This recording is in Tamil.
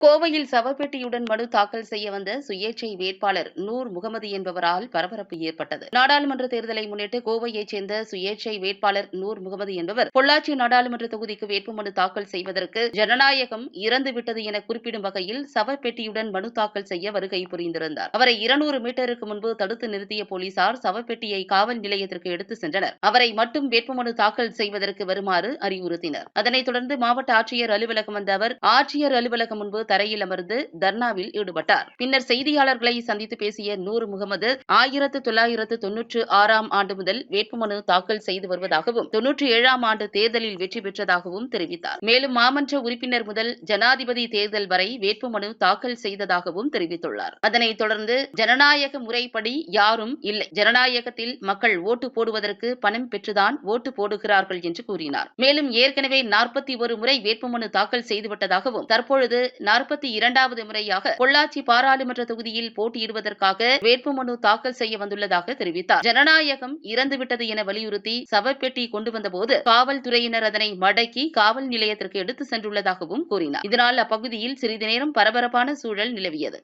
கோவையில் சவப்பெட்டியுடன் மனு தாக்கல் செய்ய வந்த சுயேட்சை வேட்பாளர் நூர் முகமது என்பவரால் பரபரப்பு ஏற்பட்டது. நாடாளுமன்ற தேர்தலை முன்னிட்டு கோவையைச் சேர்ந்த சுயேட்சை வேட்பாளர் நூர் முகமது என்பவர் பொள்ளாச்சி நாடாளுமன்ற தொகுதிக்கு வேட்புமனு தாக்கல் செய்வதற்கு ஜனநாயகம் இறந்துவிட்டது என குறிப்பிடும் வகையில் சவப்பெட்டியுடன் மனு தாக்கல் செய்ய வருகை புரிந்திருந்தார். அவரை இருநூறு மீட்டருக்கு முன்பு தடுத்து நிறுத்திய போலீசார் சவப்பெட்டியை காவல் நிலையத்திற்கு எடுத்து சென்றனர். அவரை மட்டும் வேட்புமனு தாக்கல் செய்வதற்கு வருமாறு அறிவுறுத்தினர். அதனைத் தொடர்ந்து மாவட்ட ஆட்சியர் அலுவலகம் வந்த அவர் ஆட்சியர் அலுவலகம் முன்பு தரையில் அமர்ந்து தர்ணாவில் ஈடுபட்டார். பின்னர் செய்தியாளர்களை சந்தித்து பேசிய நூர் முகமது ஆயிரத்து தொள்ளாயிரத்து தொன்னூற்று ஆறாம் ஆண்டு முதல் வேட்புமனு தாக்கல் செய்து வருவதாகவும் தொன்னூற்றி ஏழாம் ஆண்டு தேர்தலில் வெற்றி பெற்றதாகவும் தெரிவித்தார். மேலும் மாமன்ற உறுப்பினர் முதல் ஜனாதிபதி தேர்தல் வரை வேட்புமனு தாக்கல் செய்ததாகவும் தெரிவித்துள்ளார். அதனைத் தொடர்ந்து ஜனநாயக முறைப்படி யாரும் இல்லை. ஜனநாயகத்தில் மக்கள் ஓட்டு போடுவதற்கு பணம் பெற்றுதான் ஓட்டு போடுகிறார்கள் என்று கூறினார். மேலும் ஏற்கனவே நாற்பத்தி ஒரு முறை வேட்புமனு தாக்கல் செய்துவிட்டதாகவும் தற்பொழுது நாற்பத்தி இரண்டாவது முறையாக பொள்ளாச்சி பாராளுமன்ற தொகுதியில் போட்டியிடுவதற்காக வேட்புமனு தாக்கல் செய்ய வந்துள்ளதாக தெரிவித்தார். ஜனநாயகம் இறந்துவிட்டது என வலியுறுத்தி சவப்பெட்டி கொண்டு வந்தபோது காவல்துறையினர் அதனை மடக்கி காவல் நிலையத்திற்கு எடுத்து சென்றுள்ளதாகவும் கூறினார். இதனால் அப்பகுதியில் சிறிது நேரம் பரபரப்பான சூழல் நிலவியது.